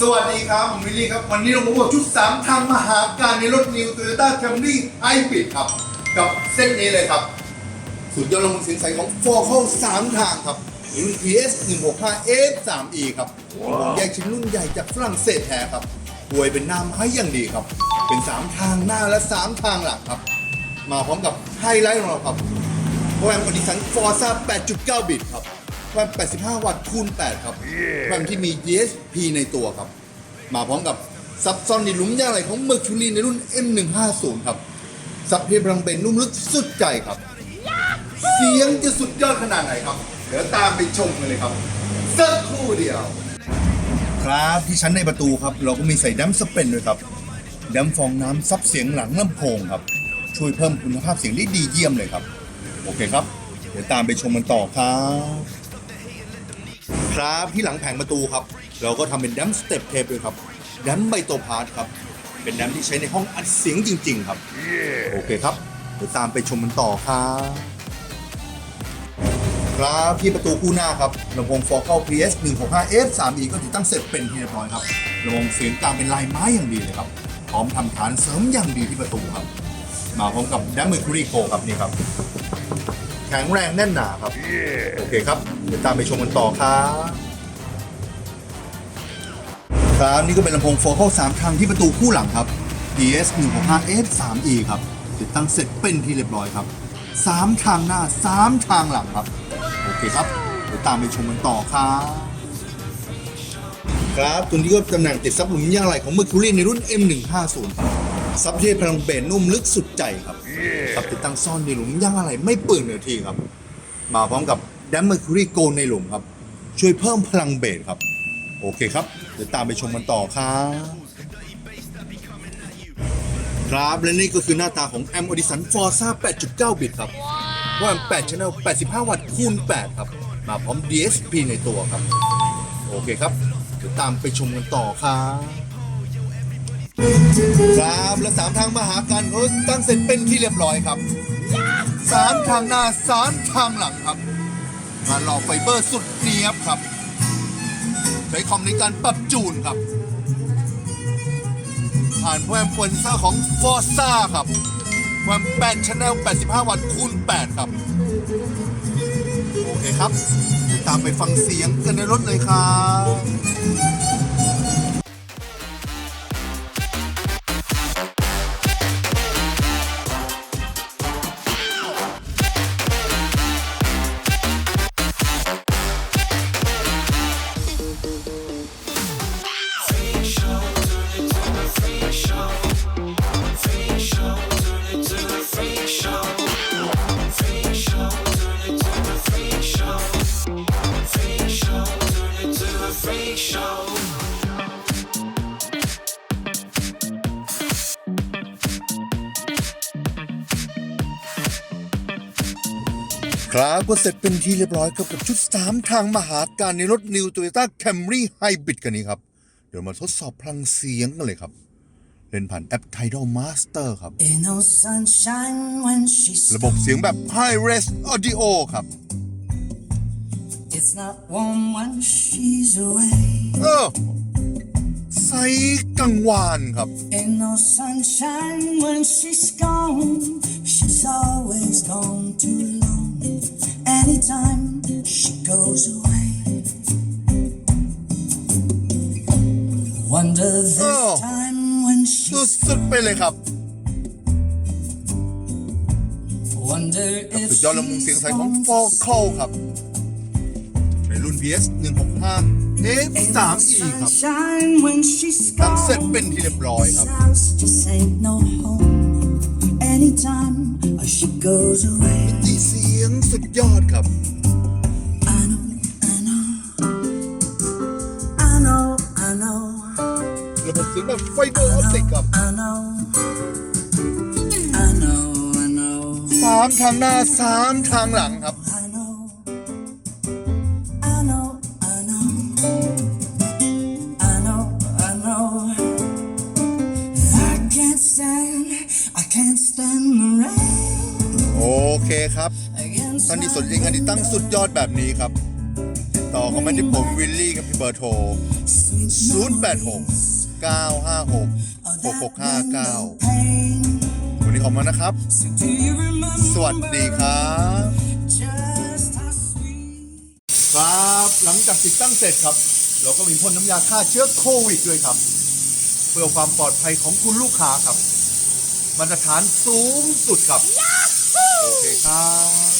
สวัสดีครับ ผมวิลลี่ครับ วันนี้เราพบกับชุด 3 ทางมหาการในรถ New Toyota Camry Hybrid ครับ กับเส้นนี้เลยครับ สุดยอดลำโพงเสียงใสของ f o r c 3ทางครับรุ่น PS 165 F 3 E ครับลำโพงแยกชิ้นรุ่นใหญ่จากฝรั่งเศสแท้ครับหวยเป็นหน้าไม้อย่างดีครับ เป็น 3 ทางหน้าและ 3 ทางหลังครับ มาพร้อมกับไฮไลท์ของเราครับแรมอดิสันฟอร์ซ่า8.9 บิตครับ แรม 85 วัตต์คูณ 8 ครับ แรมที่มี ESP ในตัวครับ มาพร้อมกับซับซ้อนในหลุมยางไหลของเมอร์คิวรีในรุ่น M150 ครับซับเพียงพลังเป็นนุ่มลึกสุดใจครับ เสียงจะสุดยอดขนาดไหนครับ เดี๋ยวตามไปชมกันเลยครับสักครู่เดียว ครับที่ชั้นในประตูครับ เราก็มีใส่ดัมสเปนด้วยครับดัมฟองน้ำซับเสียงหลังลำโพงครับ ช่วยเพิ่มคุณภาพเสียงได้ดีเยี่ยมเลยครับ โอเคครับ เดี๋ยวตามไปชมกันต่อครับ ครับที่หลังแผงประตูครับ เราก็ทำเป็นดัมสเต็ปเทปด้วยครับดัมไบโตพาร์ทครับ เป็นดัมที่ใช้ในห้องอัดเสียงจริง ๆ ครับ โอเคครับเดี๋ยวตามไปชมกันต่อครับครับที่ประตูคู่หน้าครับลำโพง f o c a l PS 165 F 3 E ก็ติดตั้งเสร็จเป็นที่เรียบร้อยครับลำโพงเสียงกลางเป็นลายไม้อย่างดีเลยครับพร้อมทำฐานเสริมอย่างดีที่ประตูครับ มาพร้อมกับดัมเมอร์คูรีโกครับนี่ครับ แข็งแรงแน่นหนาครับ โอเคครับเดี๋ยวตามไปชมกันต่อครับครับนี่ก็เป็นลำโพง f o c a l 3ทางที่ประตูคู่หลังครับ PS 165 F 3 E ครับ ติดตั้งเสร็จเป็นที่เรียบร้อยครับ 3 ทางหน้า 3 ทางหลังครับ โอเคครับเดี๋ยวตามไปชมกันต่อครับครับตัวนี้ก็ตำแหน่งติดซับหลุมยางไหลของ Mercury ในรุ่น M150 ครับ ซับเทพลังเบนนุ่มลึกสุดใจครับครับติดตั้งซ่อนในหลุมยางอะไรไม่เปลืองเนื้อที่ครับ มาพร้อมกับ d a m Mercury Go ในหลุมครับ ช่วยเพิ่มพลังเบสครับ โอเคครับ เดี๋ยวตามไปชมกันต่อครับครับและนี่ก็คือหน้าตาของ a m Edison Forza 8.9 บิตครับว่า8 Channel 85 วัตต์คูณ 8 ครับ มาพร้อม DSP ในตัวครับ โอเคครับ เดี๋ยวตามไปชมกันต่อครับ ครับและสามทางมาหากันเขาตั้งเสร็จเป็นที่เรียบร้อยครับสามทางหน้าสามทางหลังครับงานหล่อไฟเบอร์สุดเนียบครับ ใช้คอมในการปรับจูนครับ ผ่านแวมเฟนเซอร์ของ f o r z a ครับแวม8 Channel 85 วัตต์คูณ 8 ครับ โอเคครับเดี๋ยวตามไปฟังเสียงกันในรถเลยครับ ครับก็เสร็จเป็นที่เรียบร้อยครับกับชุด 3 ทางมหาการในรถ New Toyota Camry Hybrid กันนี้ครับ เดี๋ยวมาทดสอบพลังเสียงกันเลยครับ เล่นผ่านแอป Tidal Master ครับ Ain't no sunshine when she's ระบบเสียงแบบ High Res Audio ครับ It's not warm when she's away. เออใสกังวานครับ Ain't no sunshine when she's gone. She's always gone too Wonder this Oh. time when สุ she's ดๆไปเลยครับ wonder กับ if สุดยอดลำโพงเสียง she's ใสของ gone Focal ครับ ในรุ่น PS 165 Ain't no F3E ครับ sunshine when she's ตั้งเสร็จ gone. เป็นที่เรียบร้อยครับ This house just ain't no home. Anytime she goes away, ตีเสียงสุดยอดครับ ระบบเสียงแบบไฟเบอร์ออปติกครับสามทางหน้าสามทางหลังครับโอเคครับท่านที่สนใจงานติดตั้งสุดยอดแบบนี้ครับ ติดต่อคอมเมนต์ที่ผมวิลลี่กับพี่เบอร์โทร086 956 6659 วันนี้ขอบคุณนะครับ สวัสดีครับครับหลังจากติดตั้งเสร็จครับ เราก็มีพ่นน้ำยาฆ่าเชื้อโควิดด้วยครับ เพื่อความปลอดภัยของคุณลูกค้าครับ มาตรฐานสูงสุดครับ โอเคครับ